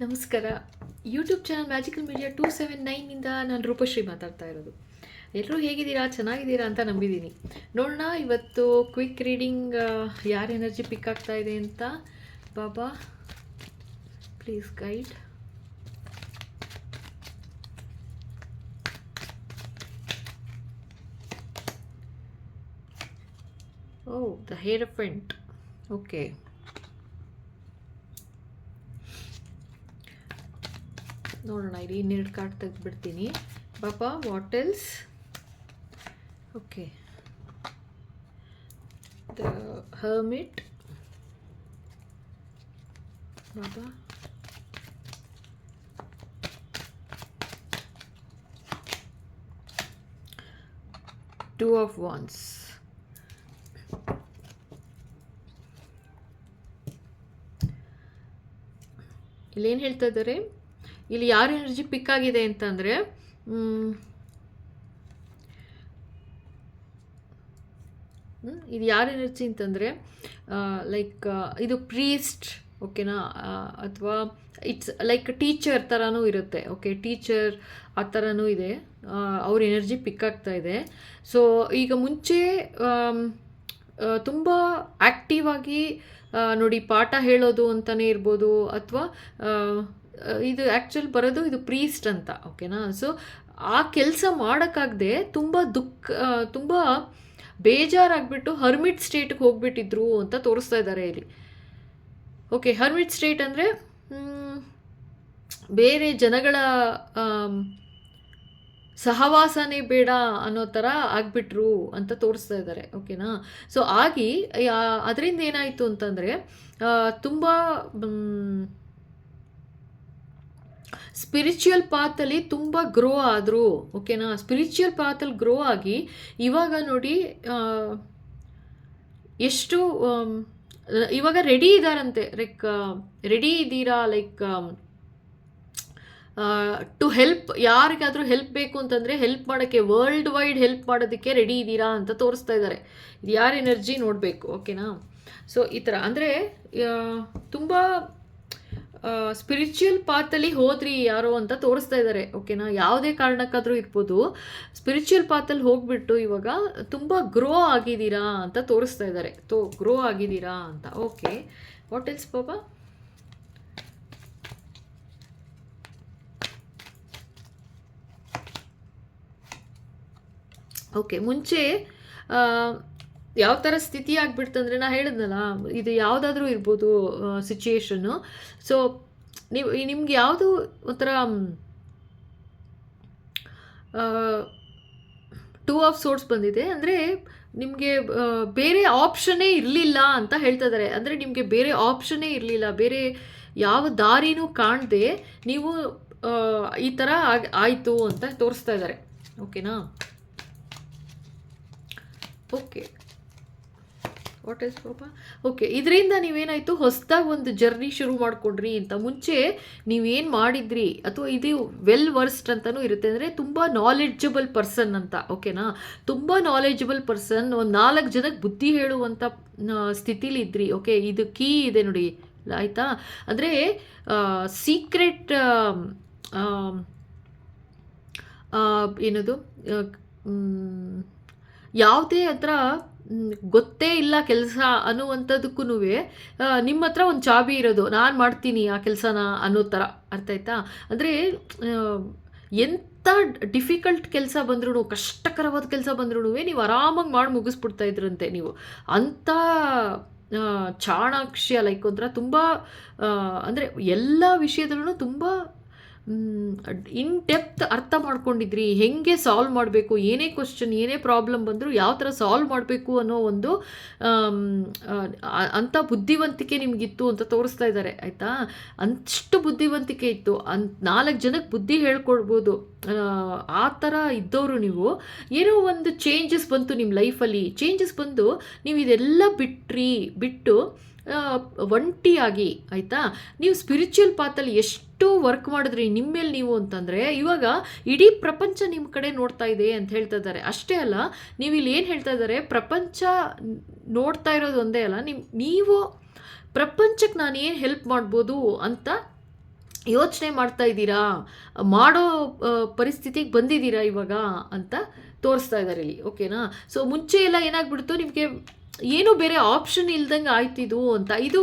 ನಮಸ್ಕಾರ. YouTube channel magical media two seven ನೈನಿಂದ ನಾನು ರೂಪಶ್ರೀ ಮಾತಾಡ್ತಾ ಇರೋದು. ಎಲ್ಲರೂ ಹೇಗಿದ್ದೀರಾ? ಚೆನ್ನಾಗಿದ್ದೀರಾ ಅಂತ ನಂಬಿದ್ದೀನಿ. ನೋಡೋಣ ಇವತ್ತು ಕ್ವಿಕ್ ರೀಡಿಂಗ್ ಯಾರ ಎನರ್ಜಿ ಪಿಕ್ ಆಗ್ತಾ ಇದೆ ಅಂತ? Baba please guide oh the hierophant okay ನೋಡೋಣ, ಇಲ್ಲಿ ಇನ್ನೆರಡು card ತೆಗೆದ್ಬಿಡ್ತೀನಿ. Baba what else okay the hermit Baba. Two of wands ಇಲ್ಲೇನು ಹೇಳ್ತಾ ಇದ್ದಾರೆ? ಇಲ್ಲಿ ಯಾರ ಎನರ್ಜಿ ಪಿಕ್ ಆಗಿದೆ ಅಂತಂದರೆ ಇದು ಯಾರ ಎನರ್ಜಿ ಅಂತಂದರೆ ಲೈಕ್ ಇದು ಪ್ರೀಸ್ಟ್ ಓಕೆನಾ ಅಥವಾ ಇಟ್ಸ್ ಲೈಕ್ ಟೀಚರ್ ಥರನೂ ಇರುತ್ತೆ ಓಕೆ ಟೀಚರ್ ಆ ಥರನೂ ಇದೆ ಅವ್ರ ಎನರ್ಜಿ ಪಿಕ್ ಆಗ್ತಾ ಇದೆ. ಸೊ ಈಗ ಮುಂಚೆ ತುಂಬ ಆ್ಯಕ್ಟಿವ್ ಆಗಿ ನೋಡಿ ಪಾಠ ಹೇಳೋದು ಅಂತಲೇ ಇರ್ಬೋದು, ಅಥವಾ ಇದು ಆ್ಯಕ್ಚುಲ್ ಬರೋದು ಇದು ಪ್ರೀಸ್ಟ್ ಅಂತ ಓಕೆನಾ ಸೊ ಆ ಕೆಲಸ ಮಾಡೋಕ್ಕಾಗದೆ ತುಂಬ ದುಃಖ ತುಂಬ ಬೇಜಾರಾಗ್ಬಿಟ್ಟು ಹರ್ಮಿಟ್ ಸ್ಟೇಟ್ಗೆ ಹೋಗ್ಬಿಟ್ಟಿದ್ರು ಅಂತ ತೋರಿಸ್ತಾ ಇದ್ದಾರೆ ಇಲ್ಲಿ. ಓಕೆ ಹರ್ಮಿಟ್ ಸ್ಟೇಟ್ ಅಂದರೆ ಬೇರೆ ಜನಗಳ ಸಹವಾಸನೇ ಬೇಡ ಅನ್ನೋ ಥರ ಆಗಿಬಿಟ್ರು ಅಂತ ತೋರಿಸ್ತಾ ಇದ್ದಾರೆ ಓಕೆನಾ ಸೊ ಆಗಿ ಅದರಿಂದ ಏನಾಯಿತು ಅಂತಂದರೆ ತುಂಬ ಸ್ಪಿರಿಚುವಲ್ ಪಾತಲ್ಲಿ ತುಂಬ ಗ್ರೋ ಆದರು ಓಕೆನಾ ಸ್ಪಿರಿಚುವಲ್ ಪಾತಲ್ಲಿ ಗ್ರೋ ಆಗಿ ಇವಾಗ ನೋಡಿ ಎಷ್ಟು ಇವಾಗ ರೆಡಿ ಇದ್ದಾರಂತೆ ಲೈಕ್ ರೆಡಿ ಇದ್ದೀರಾ ಲೈಕ್ ಟು ಹೆಲ್ಪ್ ಯಾರಿಗಾದರೂ ಹೆಲ್ಪ್ ಬೇಕು ಅಂತಂದರೆ ಹೆಲ್ಪ್ ಮಾಡೋಕ್ಕೆ ವರ್ಲ್ಡ್ ವೈಡ್ ಹೆಲ್ಪ್ ಮಾಡೋದಕ್ಕೆ ರೆಡಿ ಇದ್ದೀರಾ ಅಂತ ತೋರಿಸ್ತಾ ಇದ್ದಾರೆ ಇದು ಯಾರ ಎನರ್ಜಿ ನೋಡಬೇಕು ಓಕೆನಾ ಸೊ ಈ ಥರ. ಅಂದರೆ ತುಂಬ ಸ್ಪಿರಿಚುವಲ್ ಪಾತಲ್ಲಿ ಹೋದ್ರಿ ಯಾರೋ ಅಂತ ತೋರಿಸ್ತಾ ಇದ್ದಾರೆ ಓಕೆನಾ ಯಾವುದೇ ಕಾರಣಕ್ಕಾದರೂ ಇರ್ಬೋದು. ಸ್ಪಿರಿಚುವಲ್ ಪಾತಲ್ಲಿ ಹೋಗ್ಬಿಟ್ಟು ಇವಾಗ ತುಂಬ ಗ್ರೋ ಆಗಿದ್ದೀರಾ ಅಂತ ತೋರಿಸ್ತಾ ಇದ್ದಾರೆ ತೋ ಗ್ರೋ ಆಗಿದ್ದೀರಾ ಅಂತ. Okay what else Baba okay ಮುಂಚೆ ಯಾವ ಥರ ಸ್ಥಿತಿ ಆಗಿಬಿಡ್ತಂದ್ರೆ ನಾ ಹೇಳಿದ್ನಲ್ಲ, ಇದು ಯಾವುದಾದ್ರೂ ಇರ್ಬೋದು ಸಿಚುಯೇಷನ್ನು ಸೊ ನೀವು ನಿಮ್ಗೆ ಯಾವುದು ಒಂಥರ ಟೂ ಆಫ್ ಸೋರ್ಸ್ ಬಂದಿದೆ, ಅಂದರೆ ನಿಮಗೆ ಬೇರೆ ಆಪ್ಷನ್ನೇ ಇರಲಿಲ್ಲ ಅಂತ ಹೇಳ್ತಾ ಇದ್ದಾರೆ ಅಂದರೆ ನಿಮಗೆ ಬೇರೆ ಆಪ್ಷನ್ನೇ ಇರಲಿಲ್ಲ, ಬೇರೆ ಯಾವ ದಾರಿನೂ ಕಾಣದೆ, ನೀವು ಈ ಥರ ಆಯಿತು ಅಂತ ತೋರಿಸ್ತಾ ಇದ್ದಾರೆ ಓಕೆನಾ ಓಕೆ ವಾಟ್ ಇಸ್ ಪಾಪ ಓಕೆ ಇದರಿಂದ ನೀವೇನಾಯಿತು? ಹೊಸದಾಗಿ ಒಂದು ಜರ್ನಿ ಶುರು ಮಾಡಿಕೊಡ್ರಿ ಅಂತ. ಮುಂಚೆ ನೀವೇನು ಮಾಡಿದ್ರಿ? ಅಥವಾ ಇದು ವೆಲ್ ವರ್ಸ್ಡ್ ಅಂತಲೂ ಇರುತ್ತೆ ಅಂದರೆ ತುಂಬ ನಾಲೆಡ್ಜಬಲ್ ಪರ್ಸನ್ ಅಂತ ಓಕೆನಾ ತುಂಬ ನಾಲೆಡ್ಜಬಲ್ ಪರ್ಸನ್ ಒಂದು ನಾಲ್ಕು ಜನಕ್ಕೆ ಬುದ್ಧಿ ಹೇಳುವಂಥ ಸ್ಥಿತಿಲಿ ಇದ್ರಿ ಓಕೆ ಇದು ಕೀ ಇದೆ ನೋಡಿ, ಆಯಿತಾ? ಅಂದರೆ ಸೀಕ್ರೆಟ್ ಏನದು? ಯಾವುದೇ ಹತ್ರ ಗೊತ್ತೇ ಇಲ್ಲ ಕೆಲಸ ಅನ್ನುವಂಥದ್ದಕ್ಕೂ ನಿಮ್ಮ ಹತ್ರ ಒಂದು ಚಾಬಿ ಇರೋದು, ನಾನು ಮಾಡ್ತೀನಿ ಆ ಕೆಲಸನ ಅನ್ನೋ ಥರ ಅರ್ಥ ಆಯ್ತಾ? ಅಂದರೆ ಎಂಥ ಡಿಫಿಕಲ್ಟ್ ಕೆಲಸ ಬಂದ್ರೂ ಕಷ್ಟಕರವಾದ ಕೆಲಸ ಬಂದ್ರೂ ನೀವು ಆರಾಮಾಗಿ ಮಾಡಿ ಮುಗಿಸ್ಬಿಡ್ತಾ ಇದ್ರಂತೆ ನೀವು. ಅಂಥ ಚಾಣಾಕ್ಷಿಯ ಚಾಣಾಕ್ಷ ಲೈಕ್ ಒಂಥರ ತುಂಬ ಅಂದರೆ ಎಲ್ಲ ವಿಷಯದಲ್ಲೂ ತುಂಬ ಇನ್ ಡೆಪ್ತ್ ಅರ್ಥ ಮಾಡ್ಕೊಂಡಿದ್ರಿ ಹೆಂಗೆ ಸಾಲ್ವ್ ಮಾಡಬೇಕು ಏನೇ ಕ್ವಶನ್ ಏನೇ ಪ್ರಾಬ್ಲಮ್ ಬಂದರೂ ಯಾವ ಥರ ಸಾಲ್ವ್ ಮಾಡಬೇಕು ಅನ್ನೋ ಒಂದು ಅಂಥ ಬುದ್ಧಿವಂತಿಕೆ ನಿಮಗಿತ್ತು ಅಂತ ತೋರಿಸ್ತಾ ಇದ್ದಾರೆ ಆಯಿತಾ? ಅಷ್ಟು ಬುದ್ಧಿವಂತಿಕೆ ಇತ್ತು. ಅನ್ ನಾಲ್ಕು ಜನಕ್ಕೆ ಬುದ್ಧಿ ಹೇಳ್ಕೊಡ್ಬೋದು. ಆ, ಥರ ಇದ್ದವರು ನೀವು. ಏನೋ ಒಂದು ಚೇಂಜಸ್ ಬಂತು ನಿಮ್ಮ ಲೈಫಲ್ಲಿ ಚೇಂಜಸ್ ಬಂದು ನೀವು ಇದೆಲ್ಲ ಬಿಟ್ರಿ ಬಿಟ್ಟು ಒಂಟಿಯಾಗಿ ಆಯಿತಾ? ನೀವು ಸ್ಪಿರಿಚುವಲ್ ಪಾತಲ್ಲಿ ಎಷ್ಟು ವರ್ಕ್ ಮಾಡಿದ್ರಿ ನಿಮ್ಮ ಮೇಲೆ ನೀವು ಅಂತಂದರೆ ಇವಾಗ ಇಡೀ ಪ್ರಪಂಚ ನಿಮ್ಮ ಕಡೆ ನೋಡ್ತಾ ಇದೆ ಅಂತ ಹೇಳ್ತಾ ಇದ್ದಾರೆ. ಅಷ್ಟೇ ಅಲ್ಲ, ನೀವು ಇಲ್ಲಿ ಏನು ಹೇಳ್ತಾ ಇದ್ದಾರೆ, ಪ್ರಪಂಚ ನೋಡ್ತಾ ಇರೋದು ಒಂದೇ ಅಲ್ಲ ನಿಮ್ಮ ನೀವು ಪ್ರಪಂಚಕ್ಕೆ ನಾನು ಏನು ಹೆಲ್ಪ್ ಮಾಡ್ಬೋದು ಅಂತ ಯೋಚನೆ ಮಾಡ್ತಾ ಇದ್ದೀರಾ? ಮಾಡೋ ಪರಿಸ್ಥಿತಿಗೆ ಬಂದಿದ್ದೀರಾ ಇವಾಗ ಅಂತ ತೋರಿಸ್ತಾ ಇದ್ದಾರೆ ಇಲ್ಲಿ ಓಕೆನಾ ಸೊ ಮುಂಚೆ ಎಲ್ಲ ಏನಾಗ್ಬಿಡ್ತು, ನಿಮಗೆ ಏನೂ ಬೇರೆ ಆಪ್ಷನ್ ಇಲ್ದಂಗೆ ಆಯ್ತಿದು ಅಂತ. ಇದು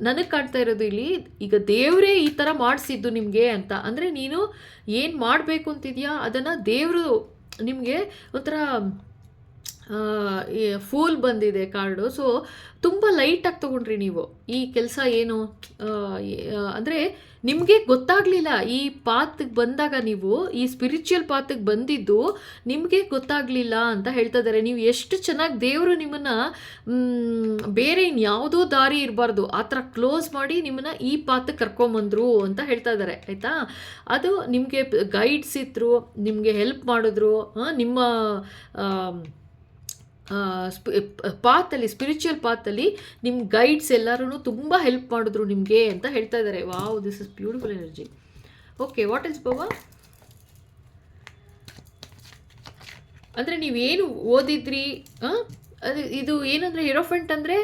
ನನಗೆ ಕಾಣ್ತಾ ಇರೋದು ಇಲ್ಲಿ, ಈಗ ದೇವರೇ ಈ ಥರ ಮಾಡಿಸಿದ್ದು ನಿಮಗೆ ಅಂತ. ಅಂದರೆ ನೀನು ಏನು ಮಾಡಬೇಕು ಅಂತಿದೆಯಾ? ಅದನ್ನು ದೇವರು ನಿಮಗೆ ಒಂಥರ ಫೂಲ್ ಬಂದಿದೆ ಕಾರ್ಡು ಸೊ ತುಂಬ ಲೈಟಾಗಿ ತೊಗೊಂಡ್ರಿ ನೀವು. ಈ ಕೆಲಸ ಏನು ಅಂದರೆ ನಿಮಗೆ ಗೊತ್ತಾಗಲಿಲ್ಲ. ಈ ಪಾತ್ಗೆ ಬಂದಾಗ ನೀವು, ಈ ಸ್ಪಿರಿಚುವಲ್ ಪಾತ್ಗೆ ಬಂದಿದ್ದು ನಿಮಗೆ ಗೊತ್ತಾಗಲಿಲ್ಲ ಅಂತ ಹೇಳ್ತಾ ಇದ್ದಾರೆ ನೀವು ಎಷ್ಟು ಚೆನ್ನಾಗಿ ದೇವರು ನಿಮ್ಮನ್ನು ಬೇರೆ ಇನ್ಯಾವುದೋ ದಾರಿ ಇರಬಾರ್ದು, ಆ ಥರ ಕ್ಲೋಸ್ ಮಾಡಿ ನಿಮ್ಮನ್ನು ಈ ಪಾತ್ಗೆ ಕರ್ಕೊಂಬಂದರು ಅಂತ ಹೇಳ್ತಾ ಇದ್ದಾರೆ ಆಯಿತಾ? ಅದು ನಿಮಗೆ ಗೈಡ್ಸ್ ಇದ್ರು, ನಿಮಗೆ ಹೆಲ್ಪ್ ಮಾಡಿದ್ರು ನಿಮ್ಮ ಪಾತಲ್ಲಿ ಸ್ಪಿರಿಚುವಲ್ ಪಾತಲ್ಲಿ ನಿಮ್ಮ ಗೈಡ್ಸ್ ಎಲ್ಲರೂ ತುಂಬ ಹೆಲ್ಪ್ ಮಾಡಿದ್ರು ನಿಮಗೆ ಅಂತ ಹೇಳ್ತಾ ಇದ್ದಾರೆ wow this is beautiful energy okay what is ಬವ ಅಂದರೆ ನೀವೇನು ಓದಿದ್ರಿ ಅದು ಇದು ಏನಂದರೆ ಹಿರೋಫೆಂಟ್ ಅಂದರೆ,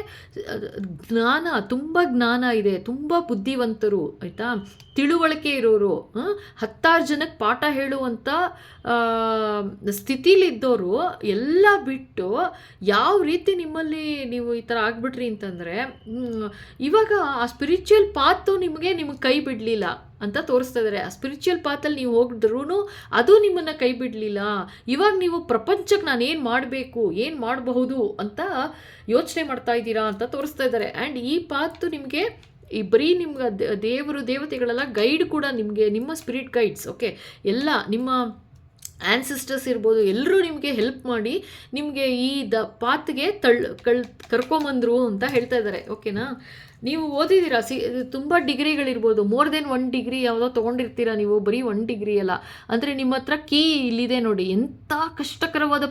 ಜ್ಞಾನ, ತುಂಬ ಜ್ಞಾನ ಇದೆ, ತುಂಬ ಬುದ್ಧಿವಂತರು, ಆಯಿತಾ? ತಿಳುವಳಿಕೆ ಇರೋರು ಹತ್ತಾರು ಜನಕ್ಕೆ ಪಾಠ ಹೇಳುವಂಥ ಸ್ಥಿತಿಲಿದ್ದವರು ಎಲ್ಲ ಬಿಟ್ಟು ಯಾವ ರೀತಿ ನಿಮ್ಮಲ್ಲಿ ನೀವು ಈ ಥರ ಆಗ್ಬಿಟ್ರಿ ಅಂತಂದರೆ ಇವಾಗ ಆ ಸ್ಪಿರಿಚುವಲ್ ಪಾತು ನಿಮಗೆ ನಿಮಗೆ ಕೈ ಬಿಡಲಿಲ್ಲ. ಅಂತ ತೋರಿಸ್ತಾ ಇದ್ದಾರೆ ಆ ಸ್ಪಿರಿಚುವಲ್ ಪಾತಲ್ಲಿ ನೀವು ಹೋಗಿದ್ರೂ ಅದು ನಿಮ್ಮನ್ನು ಕೈ ಬಿಡಲಿಲ್ಲ. ಇವಾಗ ನೀವು ಪ್ರಪಂಚಕ್ಕೆ ನಾನು ಏನು ಮಾಡಬೇಕು, ಏನು ಮಾಡಬಹುದು ಅಂತ ಯೋಚನೆ ಮಾಡ್ತಾ ಇದ್ದೀರಾ ಅಂತ ತೋರಿಸ್ತಾ ಇದ್ದಾರೆ ಆ್ಯಂಡ್ ಈ ಪಾತು ನಿಮಗೆ ಈ ಬರೀ ನಿಮ್ಗೆ ದೇವರು, ದೇವತೆಗಳೆಲ್ಲ ಗೈಡ್ ಕೂಡ ನಿಮಗೆ, ನಿಮ್ಮ ಸ್ಪಿರಿಟ್ ಗೈಡ್ಸ್ ಓಕೆ ಎಲ್ಲ ನಿಮ್ಮ ಆ್ಯನ್ಸಿಸ್ಟರ್ಸ್ ಇರ್ಬೋದು ಎಲ್ಲರೂ ನಿಮಗೆ ಹೆಲ್ಪ್ ಮಾಡಿ ನಿಮಗೆ ಈ ದ ಪಾತ್ಗೆ ತಳ್, ಕಳ್, ಕರ್ಕೊಂಬಂದರು ಅಂತ ಹೇಳ್ತಾ ಇದ್ದಾರೆ ಓಕೆನಾ ನೀವು ಓದಿದ್ದೀರಾ? ಸಿ ತುಂಬ ಡಿಗ್ರಿಗಳಿರ್ಬೋದು. ಮೋರ್ ದೆನ್ ಒನ್ ಡಿಗ್ರಿ ಯಾವುದೋ ತೊಗೊಂಡಿರ್ತೀರಾ ನೀವು? ಬರೀ ಒನ್ ಡಿಗ್ರಿ ಅಲ್ಲ. ಅಂದರೆ ನಿಮ್ಮ ಹತ್ರ ಕೀ ಇಲ್ಲಿದೆ ನೋಡಿ. ಎಂಥ ಕಷ್ಟಕರವಾದ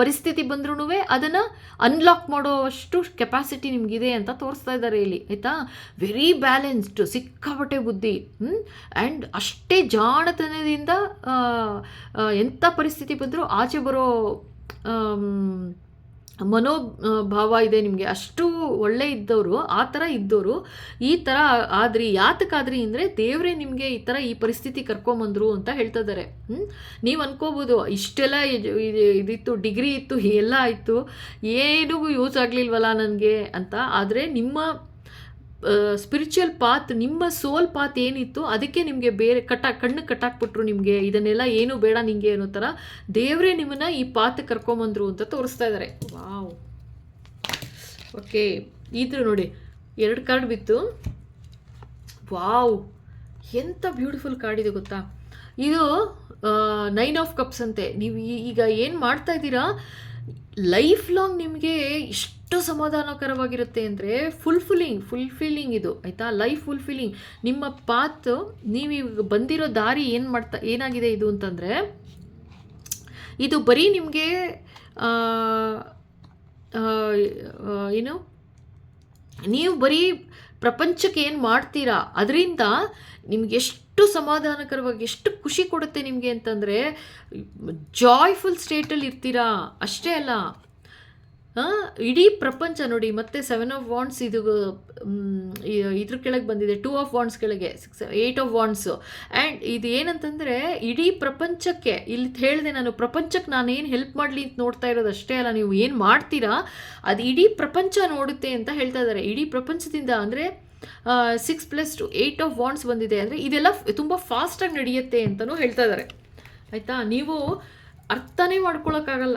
ಪರಿಸ್ಥಿತಿ ಬಂದ್ರೂ ಅದನ್ನು ಅನ್ಲಾಕ್ ಮಾಡೋವಷ್ಟು ಕೆಪಾಸಿಟಿ ನಿಮಗಿದೆ ಅಂತ ತೋರಿಸ್ತಾ ಇದ್ದಾರೆ ಇಲ್ಲಿ. ಆಯಿತಾ? ವೆರಿ ಬ್ಯಾಲೆನ್ಸ್ಡ್ ಸಿಕ್ಕಾಪಟ್ಟೆ ಬುದ್ಧಿ. ಆ್ಯಂಡ್ ಅಷ್ಟೇ ಜಾಣತನದಿಂದ ಎಂಥ ಪರಿಸ್ಥಿತಿ ಬಂದರೂ ಆಚೆ ಬರೋ ಮನೋಭಾವ ಇದೆ ನಿಮಗೆ. ಅಷ್ಟು ಒಳ್ಳೆ ಇದ್ದವರು, ಆ ಥರ ಇದ್ದವರು ಈ ಥರ ಆದ್ರಿ, ಯಾತಕ್ಕಾದ್ರಿ ಅಂದರೆ ದೇವರೇ ನಿಮಗೆ ಈ ಥರ ಈ ಪರಿಸ್ಥಿತಿ ಕರ್ಕೊಂಬಂದ್ರು ಅಂತ ಹೇಳ್ತಾ ಇದ್ದಾರೆ ನೀವು ಅನ್ಕೋಬೋದು, ಇಷ್ಟೆಲ್ಲ ಇದಿತ್ತು, ಡಿಗ್ರಿ ಇತ್ತು, ಎಲ್ಲ ಆಯಿತು ಏನಿಗೂ ಯೂಸ್ ಆಗಲಿಲ್ವಲ್ಲ ನನಗೆ ಅಂತ. ಆದರೆ ನಿಮ್ಮ ಸ್ಪಿರಿಚುವಲ್ ಪಾತ್ ನಿಮ್ಮ ಸೋಲ್ ಪಾತ್ ಏನಿತ್ತು ಅದಕ್ಕೆ ನಿಮಗೆ ಬೇರೆ ಕಟ್ಟ, ಕಣ್ಣು ಕಟ್ಟಾಕ್ಬಿಟ್ರು ನಿಮಗೆ. ಇದನ್ನೆಲ್ಲ ಏನು ಬೇಡ ನಿಮಗೆ ಅನ್ನೋ ಥರ ದೇವರೇ ನಿಮ್ಮನ್ನ ಈ ಪಾತ್ ಕರ್ಕೊಂಬಂದ್ರು ಅಂತ ತೋರಿಸ್ತಾ ಇದ್ದಾರೆ ವಾವ್. ಓಕೆ ಇದ್ರು ನೋಡಿ, ಎರಡು ಕಾರ್ಡ್ ಬಿತ್ತು. ವಾವ್. ಎಂಥ ಬ್ಯೂಟಿಫುಲ್ ಕಾರ್ಡ್ ಇದೆ ಗೊತ್ತಾ? ಇದು ನೈನ್ ಆಫ್ ಕಪ್ಸ್ ಅಂತೆ. ನೀವು ಈಗ ಏನು ಮಾಡ್ತಾ ಇದ್ದೀರಾ? ಲೈಫ್ ಲಾಂಗ್ ನಿಮಗೆ ಎಷ್ಟು ಸಮಾಧಾನಕರವಾಗಿರುತ್ತೆ ಅಂದರೆ ಫುಲ್ಫಿಲ್ಲಿಂಗ್ ಫುಲ್ಫಿಲ್ಲಿಂಗ್ ಇದು, ಆಯಿತಾ? ಲೈಫ್ ಫುಲ್ಫಿಲ್ಲಿಂಗ್ ನಿಮ್ಮ ಪಾತ್ ನೀವು ಬಂದಿರೋ ದಾರಿ ಏನು ಮಾಡ್ತಾ, ಏನಾಗಿದೆ ಇದು ಅಂತಂದರೆ, ಇದು ಬರೀ ನಿಮಗೆ ಏನು? ನೀವು ಬರೀ ಪ್ರಪಂಚಕ್ಕೆ ಏನು ಮಾಡ್ತೀರಾ? ಅದರಿಂದ ನಿಮ್ಗೆ ಎಷ್ಟು ಸಮಾಧಾನಕರವಾಗಿ ಎಷ್ಟು ಖುಷಿ ಕೊಡುತ್ತೆ ನಿಮಗೆ ಅಂತಂದರೆ ಜಾಯ್ಫುಲ್ ಸ್ಟೇಟಲ್ಲಿ ಇರ್ತೀರಾ? ಅಷ್ಟೇ ಅಲ್ಲ. ಇಡೀ ಪ್ರಪಂಚ ನೋಡಿ, ಮತ್ತೆ ಸೆವೆನ್ ಆಫ್ ವಾಂಡ್ಸ್ ಇದು ಇದ್ರ ಕೆಳಗೆ ಬಂದಿದೆ ಟೂ ಆಫ್ ವಾಂಡ್ಸ್ ಕೆಳಗೆ six eight of wands and ಇದು ಏನಂತಂದರೆ, ಇಡೀ ಪ್ರಪಂಚಕ್ಕೆ, ಇಲ್ಲಿ ಹೇಳಿದೆ ನಾನು, ಪ್ರಪಂಚಕ್ಕೆ ನಾನು ಏನು ಹೆಲ್ಪ್ ಮಾಡಲಿ ಅಂತ ನೋಡ್ತಾ ಇರೋದು ಅಷ್ಟೇ ಅಲ್ಲ, ನೀವು ಏನು ಮಾಡ್ತೀರಾ? ಅದು ಇಡೀ ಪ್ರಪಂಚ ನೋಡುತ್ತೆ ಅಂತ ಹೇಳ್ತಾ ಇದ್ದಾರೆ ಇಡೀ ಪ್ರಪಂಚದಿಂದ ಅಂದರೆ six plus two eight of wands ಬಂದಿದೆ ಅಂದರೆ ಇದೆಲ್ಲ ತುಂಬ ಫಾಸ್ಟಾಗಿ ನಡೆಯುತ್ತೆ ಅಂತಲೂ ಹೇಳ್ತಾ ಇದ್ದಾರೆ ಆಯಿತಾ? ನೀವು ಅರ್ಥನೇ ಮಾಡ್ಕೊಳಕ್ಕಾಗಲ್ಲ.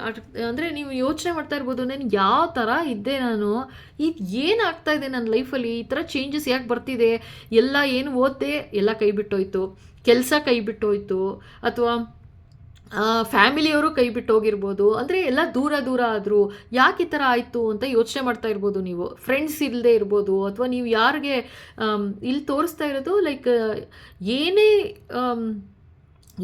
ಅಂದರೆ ನೀವು ಯೋಚನೆ ಮಾಡ್ತಾ ಇರ್ಬೋದು, ನಾನು ಯಾವ ಥರ ಇದ್ದೆ ನಾನು? ಇದು ಏನಾಗ್ತಾ ಇದೆ ನನ್ನ ಲೈಫಲ್ಲಿ? ಈ ಥರ ಚೇಂಜಸ್ ಯಾಕೆ ಬರ್ತಿದೆ? ಎಲ್ಲ ಏನು ಓದ್ದೆ? ಎಲ್ಲ ಕೈ ಬಿಟ್ಟೋಯ್ತು. ಕೆಲಸ ಕೈ ಬಿಟ್ಟೋಯ್ತು. ಅಥವಾ ಫ್ಯಾಮಿಲಿಯವರು ಕೈ ಬಿಟ್ಟು ಹೋಗಿರ್ಬೋದು, ಅಂದರೆ ಎಲ್ಲ ದೂರ ದೂರ ಆದರೂ ಯಾಕೆ ಈ ಥರ ಆಯಿತು ಅಂತ ಯೋಚನೆ ಮಾಡ್ತಾ ಇರ್ಬೋದು ನೀವು? ಫ್ರೆಂಡ್ಸ್ ಇಲ್ಲದೆ ಇರ್ಬೋದು, ಅಥವಾ ನೀವು ಯಾರಿಗೆ ಇಲ್ಲಿ ತೋರಿಸ್ತಾ ಇರೋದು ಲೈಕ್ ಏನೇ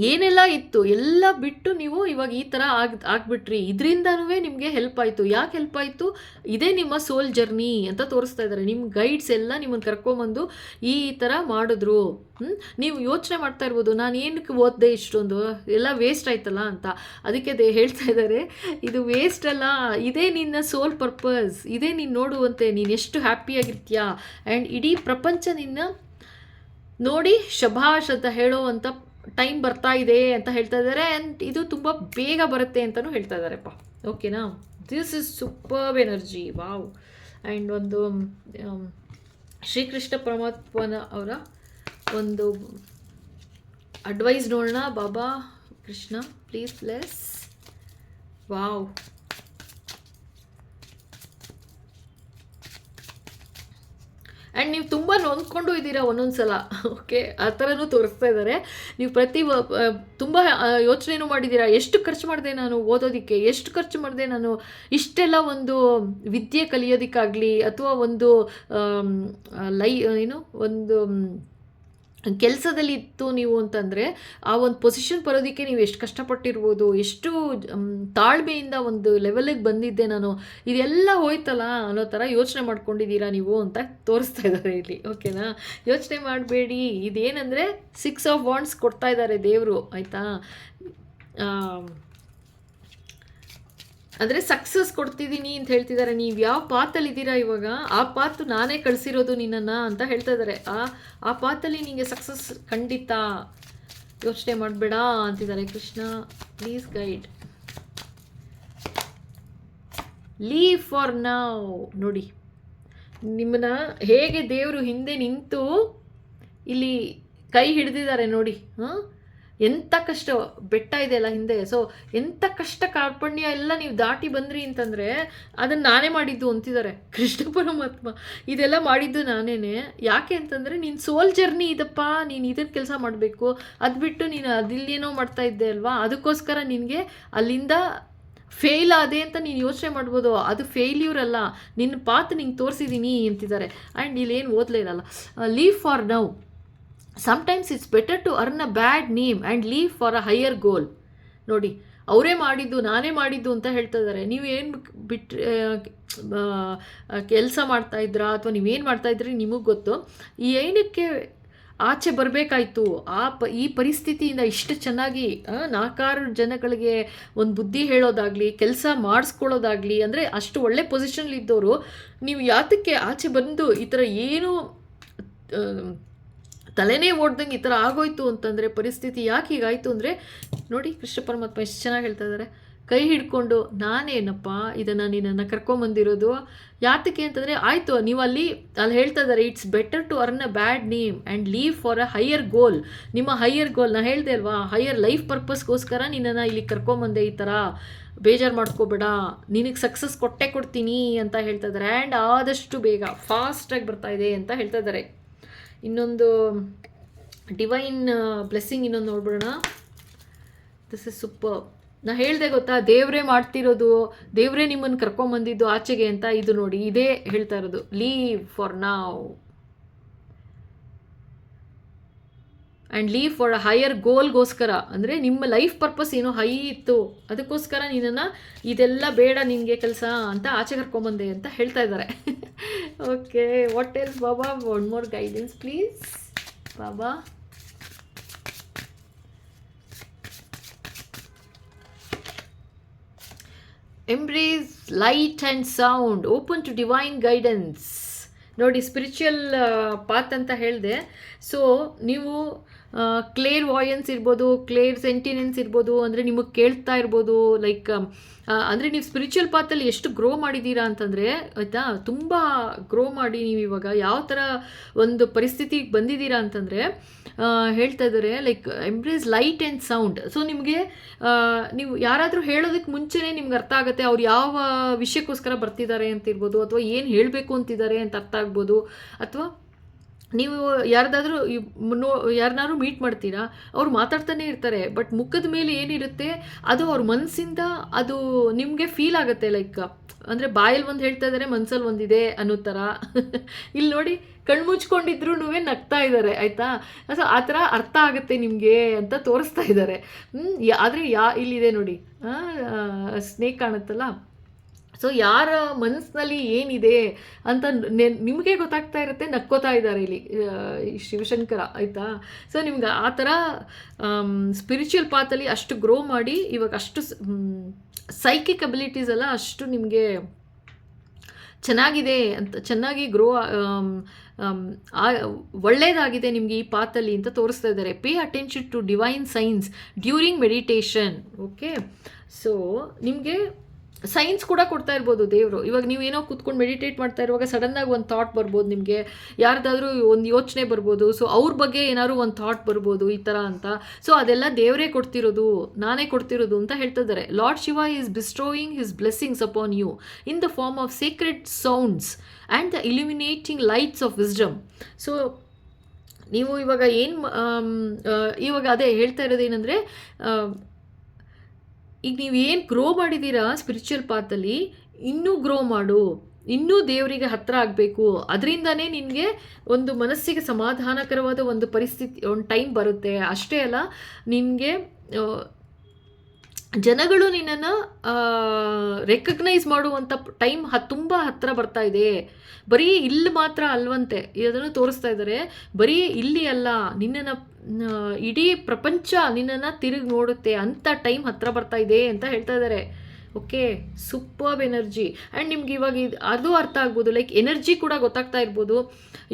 ಏನೆಲ್ಲ ಇತ್ತು ಎಲ್ಲ ಬಿಟ್ಟು ನೀವು ಇವಾಗ ಈ ಥರ ಆಗ್, ಆಗ್ಬಿಟ್ರಿ. ಇದರಿಂದನೂ ನಿಮಗೆ ಹೆಲ್ಪ್ ಆಯಿತು. ಯಾಕೆ ಹೆಲ್ಪ್ ಆಯಿತು? ಇದೇ ನಿಮ್ಮ ಸೋಲ್ ಜರ್ನಿ ಅಂತ ತೋರಿಸ್ತಾ ಇದ್ದಾರೆ ನಿಮ್ಮ ಗೈಡ್ಸ್ ಎಲ್ಲ ನಿಮ್ಮನ್ನು ಕರ್ಕೊಂಬಂದು ಈ ಥರ ಮಾಡಿದ್ರು. ನೀವು ಯೋಚನೆ ಮಾಡ್ತಾ ಇರ್ಬೋದು, ನಾನು ಏನಕ್ಕೆ ಓದ್ದೆ ಇಷ್ಟೊಂದು? ಎಲ್ಲ ವೇಸ್ಟ್ ಆಯ್ತಲ್ಲ ಅಂತ. ಅದಕ್ಕೆ ದೇ ಹೇಳ್ತಾ ಇದ್ದಾರೆ ಇದು ವೇಸ್ಟ್ ಅಲ್ಲ. ಇದೇ ನಿನ್ನ ಸೋಲ್ ಪರ್ಪಸ್ ಇದೇ ನೀನು ನೋಡುವಂತೆ. ನೀನು ಎಷ್ಟು ಹ್ಯಾಪಿಯಾಗಿರ್ತೀಯಾ ಆ್ಯಂಡ್ ಇಡೀ ಪ್ರಪಂಚ ನಿನ್ನ ನೋಡಿ ಶಭಾಷ್ ಅಂತ ಹೇಳುವಂಥ ಟೈಮ್ ಬರ್ತಾ ಇದೆ ಅಂತ ಹೇಳ್ತಾ ಇದ್ದಾರೆ ಆ್ಯಂಡ್ ಇದು ತುಂಬ ಬೇಗ ಬರುತ್ತೆ ಅಂತಲೂ ಹೇಳ್ತಾ ಇದ್ದಾರೆಪ್ಪ. ಓಕೆನಾ this is super energy wow and ಒಂದು ಶ್ರೀಕೃಷ್ಣ ಪರಮಾತ್ಮನ ಅವರ ಒಂದು ಅಡ್ವೈಸ್ ನೋಡೋಣ. Baba Krishna please plus wow and ನೀವು ತುಂಬ ನೊಂದ್ಕೊಂಡು ಇದ್ದೀರಾ ಒಂದೊಂದು ಸಲ ಓಕೆ ಆ ಥರನೂ ತೋರಿಸ್ತಾ ಇದ್ದಾರೆ. ನೀವು ಪ್ರತಿ ತುಂಬ ಯೋಚನೆನೂ ಮಾಡಿದ್ದೀರಾ? ಎಷ್ಟು ಖರ್ಚು ಮಾಡಿದೆ ನಾನು ಓದೋದಕ್ಕೆ? ಎಷ್ಟು ಖರ್ಚು ಮಾಡಿದೆ ನಾನು ಇಷ್ಟೆಲ್ಲ ಒಂದು ವಿದ್ಯೆ ಕಲಿಯೋದಕ್ಕಾಗಲಿ? ಅಥವಾ ಒಂದು ಲೈ, ಏನು? ಒಂದು ಕೆಲಸದಲ್ಲಿ ಇತ್ತು ನೀವು ಅಂತಂದರೆ, ಆ ಒಂದು ಪೊಸಿಷನ್ ಬರೋದಕ್ಕೆ ನೀವು ಎಷ್ಟು ಕಷ್ಟಪಟ್ಟಿರ್ಬೋದು, ಎಷ್ಟು ತಾಳ್ಮೆಯಿಂದ ಒಂದು ಲೆವೆಲಿಗೆ ಬಂದಿದ್ದೆ ನಾನು, ಇದೆಲ್ಲ ಹೋಯ್ತಲ್ಲ ಅನ್ನೋ ಥರ ಯೋಚನೆ ಮಾಡ್ಕೊಂಡಿದ್ದೀರಾ ನೀವು ಅಂತ ತೋರಿಸ್ತಾ ಇದ್ದಾರೆ ಇಲ್ಲಿ ಓಕೆನಾ ಯೋಚನೆ ಮಾಡಬೇಡಿ, ಇದೇನಂದರೆ ಸಿಕ್ಸ್ ಆಫ್ ಬಾಂಡ್ಸ್ ಕೊಡ್ತಾ ಇದ್ದಾರೆ ದೇವರು, ಆಯಿತಾ? ಅಂದರೆ ಸಕ್ಸಸ್ ಕೊಡ್ತಿದ್ದೀನಿ ಅಂತ ಹೇಳ್ತಿದ್ದಾರೆ ನೀವು ಯಾವ ಪಾತಲ್ಲಿ ಇದ್ದೀರಾ ಇವಾಗ? ಆ ಪಾತು ನಾನೇ ಕಳಿಸಿರೋದು ನಿನ್ನನ್ನು ಅಂತ ಹೇಳ್ತಾ ಇದ್ದಾರೆ ಆ ಆ ಪಾತಲ್ಲಿ ನಿಮಗೆ ಸಕ್ಸಸ್ ಖಂಡಿತ ಯೋಚನೆ ಮಾಡಬೇಡ ಅಂತಿದ್ದಾರೆ Krishna. Please guide leave for now ನೋಡಿ, ನಿಮ್ಮನ್ನ ಹೇಗೆ ದೇವರು ಹಿಂದೆ ನಿಂತು ಇಲ್ಲಿ ಕೈ ಹಿಡಿದಿದ್ದಾರೆ ನೋಡಿ ಹಾಂ ಎಂಥ ಕಷ್ಟ, ಬೆಟ್ಟ ಇದೆಯಲ್ಲ ಹಿಂದೆ. ಸೊ ಎಂಥ ಕಷ್ಟ ಕಾರ್ಪಣ್ಯ ಎಲ್ಲ ನೀವು ದಾಟಿ ಬಂದ್ರಿ ಅಂತಂದರೆ ಅದನ್ನು ನಾನೇ ಮಾಡಿದ್ದು ಅಂತಿದ್ದಾರೆ. ಕೃಷ್ಣ ಪರಮಾತ್ಮ. ಇದೆಲ್ಲ ಮಾಡಿದ್ದು ನಾನೇನೆ. ಯಾಕೆ ಅಂತಂದರೆ ನೀನು ಸೋಲ್ ಜರ್ನಿ ಇದಪ್ಪ, ನೀನು ಇದನ್ನು ಕೆಲಸ ಮಾಡಬೇಕು. ಅದು ಬಿಟ್ಟು ನೀನು ಅದಿಲ್ಲೇನೋ ಮಾಡ್ತಾ ಇದ್ದೆ ಅಲ್ವಾ? ಅದಕ್ಕೋಸ್ಕರ ನಿನಗೆ ಅಲ್ಲಿಂದ ಫೇಲ್ ಆದೆ ಅಂತ ನೀನು ಯೋಚನೆ ಮಾಡ್ಬೋದು. ಅದು ಫೇಲ್ಯೂರ್ ಅಲ್ಲ. ನಿನ್ನ ಪಾತ್ ನಿಂಗೆ ತೋರಿಸಿದ್ದೀನಿ ಅಂತಿದ್ದಾರೆ. ಆ್ಯಂಡ್ ಇಲ್ಲೇನು ಓದಲೇ ಇರಲ್ಲ. Leave for now sometimes it's better to earn a bad name and leave for a higher goal ನೋಡಿ, ಅವರೇ ಮಾಡಿದ್ದು, ನಾನೇ ಮಾಡಿದ್ದು ಅಂತ ಹೇಳ್ತಾ ಇದ್ದಾರೆ. ನೀವು ಏನು ಬಿಟ್ಟರೆ ಕೆಲಸ ಮಾಡ್ತಾಯಿದ್ರಾ ಅಥವಾ ನೀವೇನು ಮಾಡ್ತಾ ಇದ್ರಿ ನಿಮಗೆ ಗೊತ್ತು. ಈ ಏನಕ್ಕೆ ಆಚೆ ಬರಬೇಕಾಯ್ತು? ಆ ಪ, ಈ ಪರಿಸ್ಥಿತಿಯಿಂದ ಇಷ್ಟು ಚೆನ್ನಾಗಿ ನಾಲ್ಕಾರು ಜನಗಳಿಗೆ ಒಂದು ಬುದ್ಧಿ ಹೇಳೋದಾಗಲಿ, ಕೆಲಸ ಮಾಡಿಸ್ಕೊಳ್ಳೋದಾಗಲಿ, ಅಂದರೆ ಅಷ್ಟು ಒಳ್ಳೆ ಪೊಸಿಷನ್ಲಿದ್ದವರು ನೀವು ಯಾತಕ್ಕೆ ಆಚೆ ಬಂದು ಈ ಥರ ಏನು ತಲೆನೇ ಓಡ್ದಂಗೆ ಈ ಥರ ಆಗೋಯ್ತು ಅಂತಂದರೆ, ಪರಿಸ್ಥಿತಿ ಯಾಕೆ ಹೀಗಾಯಿತು ಅಂದರೆ, ನೋಡಿ ಕೃಷ್ಣ ಪರಮಾತ್ಮ ಎಷ್ಟು ಚೆನ್ನಾಗಿ ಹೇಳ್ತಾ ಇದ್ದಾರೆ. ಕೈ ಹಿಡ್ಕೊಂಡು, ನಾನೇನಪ್ಪ, ಇದನ್ನು ನಿನ್ನನ್ನು ಕರ್ಕೊಂಬಂದಿರೋದು? ಯಾತಕ್ಕೆ ಅಂತಂದರೆ, ಆಯಿತು ನೀವು ಅಲ್ಲಿ ಅಲ್ಲಿ ಹೇಳ್ತಾ ಇದ್ದಾರೆ it's better to earn a bad name and leave for a higher goal ನಿಮ್ಮ ಹೈಯರ್ ಗೋಲ್ ನಾ ಹೇಳ್ದೆ ಅಲ್ವಾ ಹೈಯರ್ ಲೈಫ್ ಪರ್ಪಸ್ಗೋಸ್ಕರ ನಿನ್ನನ್ನು ಇಲ್ಲಿ ಕರ್ಕೊಂಬಂದೆ ಈ ಥರ. ಬೇಜಾರು ಮಾಡ್ಕೋಬೇಡ, ನಿನಗೆ ಸಕ್ಸಸ್ ಕೊಟ್ಟೆ ಕೊಡ್ತೀನಿ ಅಂತ ಹೇಳ್ತಾ ಇದ್ದಾರೆ. ಆ್ಯಂಡ್ ಆದಷ್ಟು ಬೇಗ ಫಾಸ್ಟಾಗಿ ಬರ್ತಾ ಇದೆ ಅಂತ ಹೇಳ್ತಾ ಇದ್ದಾರೆ. ಇನ್ನೊಂದು ಡಿವೈನ್ ಬ್ಲೆಸ್ಸಿಂಗ್ ಇನ್ನೊಂದು ನೋಡ್ಬಿಡೋಣ. ದಿಸ್ ಇಸ್ ಸೂಪರ್ ನಾ ಹೇಳಿದೆ ಗೊತ್ತಾ, ದೇವರೇ ಮಾಡ್ತಿರೋದು, ದೇವರೇ ನಿಮ್ಮನ್ನು ಕರ್ಕೊಂಬಂದಿದ್ದು ಆಚೆಗೆ ಅಂತ ಇದು ನೋಡಿ, ಇದೇ ಹೇಳ್ತಾ ಇರೋದು. Leave for now and leave for a higher ಗೋಲ್ಗೋಸ್ಕರ ಅಂದರೆ ನಿಮ್ಮ ಲೈಫ್ ಪರ್ಪಸ್ ಏನೋ ಹೈ ಇತ್ತು ಅದಕ್ಕೋಸ್ಕರ ನೀನನ್ನು ಇದೆಲ್ಲ ಬೇಡ ನಿನಗೆ ಕೆಲಸ ಅಂತ ಆಚೆ ಕರ್ಕೊಂಬಂದೆ ಅಂತ ಹೇಳ್ತಾ ಇದ್ದಾರೆ. Okay what else Baba one more guidance please Baba embrace light and sound open to divine guidance ನೋಡಿ ಸ್ಪಿರಿಚುವಲ್ ಪಾತ್ ಅಂತ ಹೇಳಿದೆ. ಸೊ ನೀವು ಕ್ಲೇರ್ ವಾಯನ್ಸ್ ಇರ್ಬೋದು ಕ್ಲೇರ್ ಸೆಂಟಿನೆನ್ಸ್ ಇರ್ಬೋದು, ಅಂದರೆ ನಿಮಗೆ ಕೇಳ್ತಾ ಇರ್ಬೋದು ಲೈಕ್ ಅಂದರೆ ನೀವು ಸ್ಪಿರಿಚುವಲ್ ಪಾತಲ್ಲಿ ಎಷ್ಟು ಗ್ರೋ ಮಾಡಿದ್ದೀರಾ ಅಂತಂದರೆ, ಆಯಿತಾ, ತುಂಬ ಗ್ರೋ ಮಾಡಿ ನೀವು ಇವಾಗ ಯಾವ ಥರ ಒಂದು ಪರಿಸ್ಥಿತಿಗೆ ಬಂದಿದ್ದೀರಾ ಅಂತಂದರೆ ಹೇಳ್ತಾ ಇದ್ದಾರೆ like embrace light and sound so ನಿಮಗೆ ನೀವು ಯಾರಾದರೂ ಹೇಳೋದಕ್ಕೆ ಮುಂಚೆನೇ ನಿಮ್ಗೆ ಅರ್ಥ ಆಗುತ್ತೆ ಅವ್ರು ಯಾವ ವಿಷಯಕ್ಕೋಸ್ಕರ ಬರ್ತಿದ್ದಾರೆ ಅಂತ ಇರ್ಬೋದು ಅಥವಾ ಏನು ಹೇಳಬೇಕು ಅಂತಿದ್ದಾರೆ ಅಂತ ಅರ್ಥ ಆಗ್ಬೋದು, ಅಥವಾ ನೀವು ಯಾರ್ದಾದ್ರೂ ನೋ ಯಾರನ್ನಾರು ಮೀಟ್ ಮಾಡ್ತೀರಾ, ಅವ್ರು ಮಾತಾಡ್ತಾನೆ ಇರ್ತಾರೆ ಬಟ್ ಮುಖದ ಮೇಲೆ ಏನಿರುತ್ತೆ, ಅದು ಅವ್ರ ಮನಸ್ಸಿಂದ ಅದು ನಿಮಗೆ ಫೀಲ್ ಆಗುತ್ತೆ ಲೈಕ್ ಅಂದರೆ ಬಾಯಲ್ಲಿ ಒಂದು ಹೇಳ್ತಾ ಇದ್ದಾರೆ ಮನ್ಸಲ್ಲಿ ಒಂದಿದೆ ಅನ್ನೋ ಥರ ಇಲ್ಲಿ ನೋಡಿ ಕಣ್ಣು ಮುಚ್ಕೊಂಡಿದ್ರು ನಗ್ತಾ ಇದ್ದಾರೆ ಆಯಿತಾ? ಸೊ ಆ ಥರ ಅರ್ಥ ಆಗುತ್ತೆ ನಿಮಗೆ ಅಂತ ತೋರಿಸ್ತಾ ಇದ್ದಾರೆ ಆದರೆ ಯಾ, ಇಲ್ಲಿದೆ ನೋಡಿ. ಸ್ನೇಕ್ ಕಾಣುತ್ತಲ್ಲ? ಸೊ ಯಾರ ಮನಸ್ಸಿನಲ್ಲಿ ಏನಿದೆ ಅಂತ ನಿಮಗೆ ಗೊತ್ತಾಗ್ತಾ ಇರುತ್ತೆ, ನಕ್ಕೋತಾ ಇದ್ದಾರೆ ಇಲ್ಲಿ ಶಿವಶಂಕರ, ಆಯಿತಾ? ಸೊ ನಿಮ್ಗೆ ಆ ಥರ ಸ್ಪಿರಿಚುವಲ್ ಪಾತಲ್ಲಿ ಅಷ್ಟು ಗ್ರೋ ಮಾಡಿ, ಇವಾಗ ಅಷ್ಟು ಸೈಕಿಕ್ ಅಬಿಲಿಟೀಸ್ ಎಲ್ಲ ಅಷ್ಟು ನಿಮಗೆ ಚೆನ್ನಾಗಿದೆ ಅಂತ, ಚೆನ್ನಾಗಿ ಗ್ರೋ ಒಳ್ಳೇದಾಗಿದೆ ನಿಮಗೆ ಈ ಪಾತಲ್ಲಿ ಅಂತ ತೋರಿಸ್ತಾ ಇದ್ದಾರೆ. Pay attention to divine signs during meditation okay so ನಿಮಗೆ ಸೈನ್ಸ್ ಕೂಡ ಕೊಡ್ತಾ ಇರ್ಬೋದು ದೇವರು. ಇವಾಗ ನೀವು ಏನೋ ಕೂತ್ಕೊಂಡು ಮೆಡಿಟೇಟ್ ಮಾಡ್ತಾ ಇರುವಾಗ ಸಡನ್ನಾಗಿ ಒಂದು ಥಾಟ್ ಬರ್ಬೋದು ನಿಮಗೆ. ಯಾರ್ದಾದ್ರೂ ಒಂದು ಯೋಚನೆ ಬರ್ಬೋದು. ಸೊ ಅವ್ರ ಬಗ್ಗೆ ಏನಾದ್ರು ಒಂದು ಥಾಟ್ ಬರ್ಬೋದು ಈ ಥರ ಅಂತ. ಸೊ ಅದೆಲ್ಲ ದೇವರೇ ಕೊಡ್ತಿರೋದು, ನಾನೇ ಕೊಡ್ತಿರೋದು ಅಂತ ಹೇಳ್ತಿದ್ದಾರೆ Lord Shiva is bestowing his blessings upon you in the form of secret sounds and the illuminating lights of wisdom so ನೀವು ಇವಾಗ ಏನು ಇವಾಗ ಅದೇ ಹೇಳ್ತಾ ಇರೋದು ಏನಂದರೆ ಈಗ ನೀವು ಏನು ಗ್ರೋ ಮಾಡಿದ್ದೀರಾ ಸ್ಪಿರಿಚುವಲ್ ಪಾತಲ್ಲಿ ಇನ್ನೂ ಗ್ರೋ ಮಾಡು, ಇನ್ನೂ ದೇವರಿಗೆ ಹತ್ತಿರ ಆಗಬೇಕು, ಅದರಿಂದನೇ ನಿನಗೆ ಒಂದು ಮನಸ್ಸಿಗೆ ಸಮಾಧಾನಕರವಾದ ಒಂದು ಪರಿಸ್ಥಿತಿ, ಒಂದು ಟೈಮ್ ಬರುತ್ತೆ. ಅಷ್ಟೇ ಅಲ್ಲ, ನಿನಗೆ ಜನಗಳು ನಿನ್ನನ್ನು ರೆಕಗ್ನೈಸ್ ಮಾಡುವಂಥ ಟೈಮ್ ಹ ತುಂಬ ಹತ್ತಿರ ಬರ್ತಾ ಇದೆ. ಬರೀ ಇಲ್ಲಿ ಮಾತ್ರ ಅಲ್ವಂತೆ. ಇದನ್ನು ತೋರಿಸ್ತಾ ಇದ್ದಾರೆ. ಬರೀ ಇಲ್ಲಿ ಅಲ್ಲ, ನಿನ್ನನ್ನು ಇಡೀ ಪ್ರಪಂಚ ನಿನ್ನನ್ನು ತಿರುಗಿ ನೋಡುತ್ತೆ. ಅಂಥ ಟೈಮ್ ಹತ್ತಿರ ಬರ್ತಾ ಇದೆ ಅಂತ ಹೇಳ್ತಾ ಇದ್ದಾರೆ. ಓಕೆ ಸೂಪರ್ಬ್ ಎನರ್ಜಿ ಆ್ಯಂಡ್ ನಿಮ್ಗೆ ಇವಾಗ ಇದು, ಅದು ಅರ್ಥ ಆಗ್ಬೋದು. ಲೈಕ್ ಎನರ್ಜಿ ಕೂಡ ಗೊತ್ತಾಗ್ತಾ ಇರ್ಬೋದು.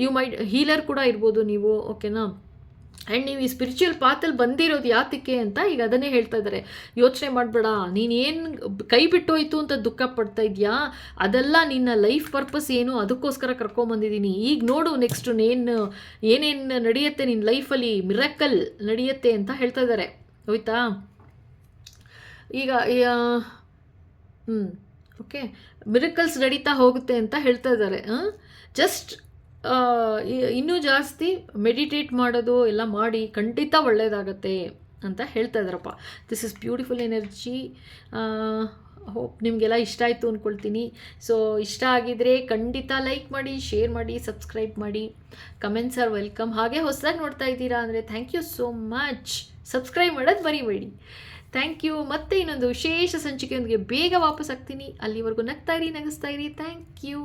ಯು ಮೈ ಹೀಲರ್ ಕೂಡ ಇರ್ಬೋದು ನೀವು. ಓಕೆನಾ ಆ್ಯಂಡ್ ನೀವು ಈ ಸ್ಪಿರಿಚುವಲ್ ಪಾತಲ್ಲಿ ಬಂದಿರೋದು ಯಾತಕ್ಕೆ ಅಂತ ಈಗ ಅದನ್ನೇ ಹೇಳ್ತಾ ಇದ್ದಾರೆ. ಯೋಚನೆ ಮಾಡಬೇಡ. ನೀನೇನು ಕೈ ಬಿಟ್ಟೋಯ್ತು ಅಂತ ದುಃಖ ಪಡ್ತಾ ಇದೆಯಾ? ಅದೆಲ್ಲ ನಿನ್ನ ಲೈಫ್ ಪರ್ಪಸ್ ಏನು? ಅದಕ್ಕೋಸ್ಕರ ಕರ್ಕೊಂಬಂದಿದ್ದೀನಿ ಈಗ ನೋಡು ನೆಕ್ಸ್ಟ್ ನೇನು ಏನೇನು ನಡೆಯುತ್ತೆ ನಿನ್ನ ಲೈಫಲ್ಲಿ ಮಿರಕಲ್ ನಡೆಯುತ್ತೆ ಅಂತ ಹೇಳ್ತಾ ಇದ್ದಾರೆ. ಹೋಯ್ತಾ? ಈಗ ಹ್ಞೂ ಓಕೆ ಮಿರಕಲ್ಸ್ ನಡೀತಾ ಹೋಗುತ್ತೆ ಅಂತ ಹೇಳ್ತಾ ಇದ್ದಾರೆ. ಜಸ್ಟ್ ಇನ್ನೂ ಜಾಸ್ತಿ ಮೆಡಿಟೇಟ್ ಮಾಡೋದು ಎಲ್ಲ ಮಾಡಿ ಖಂಡಿತ ಒಳ್ಳೆಯದಾಗತ್ತೆ ಅಂತ ಹೇಳ್ತಾ ಇದ್ದಾರಪ್ಪ. This is beautiful energy hope ನಿಮಗೆಲ್ಲ ಇಷ್ಟ ಆಯಿತು ಅಂದ್ಕೊಳ್ತೀನಿ ಸೊ ಇಷ್ಟ ಆಗಿದರೆ ಖಂಡಿತ ಲೈಕ್ ಮಾಡಿ ಶೇರ್ ಮಾಡಿ ಸಬ್ಸ್ಕ್ರೈಬ್ ಮಾಡಿ. ಕಮೆಂಟ್ಸ್ ಆರ್ ವೆಲ್ಕಮ್ ಹಾಗೆ ಹೊಸದಾಗಿ ನೋಡ್ತಾ ಇದ್ದೀರಾ ಅಂದರೆ thank you so much subscribe ಮಾಡೋದು ಮರಿಬೇಡಿ. ಥ್ಯಾಂಕ್ ಯು ಮತ್ತೆ ಇನ್ನೊಂದು ವಿಶೇಷ ಸಂಚಿಕೆಯೊಂದಿಗೆ ಬೇಗ ವಾಪಸ್ ಆಗ್ತೀನಿ. ಅಲ್ಲಿವರೆಗೂ ನಗ್ತಾ ಇರಿ, ನಗಿಸ್ತಾ ಇರಿ. Thank you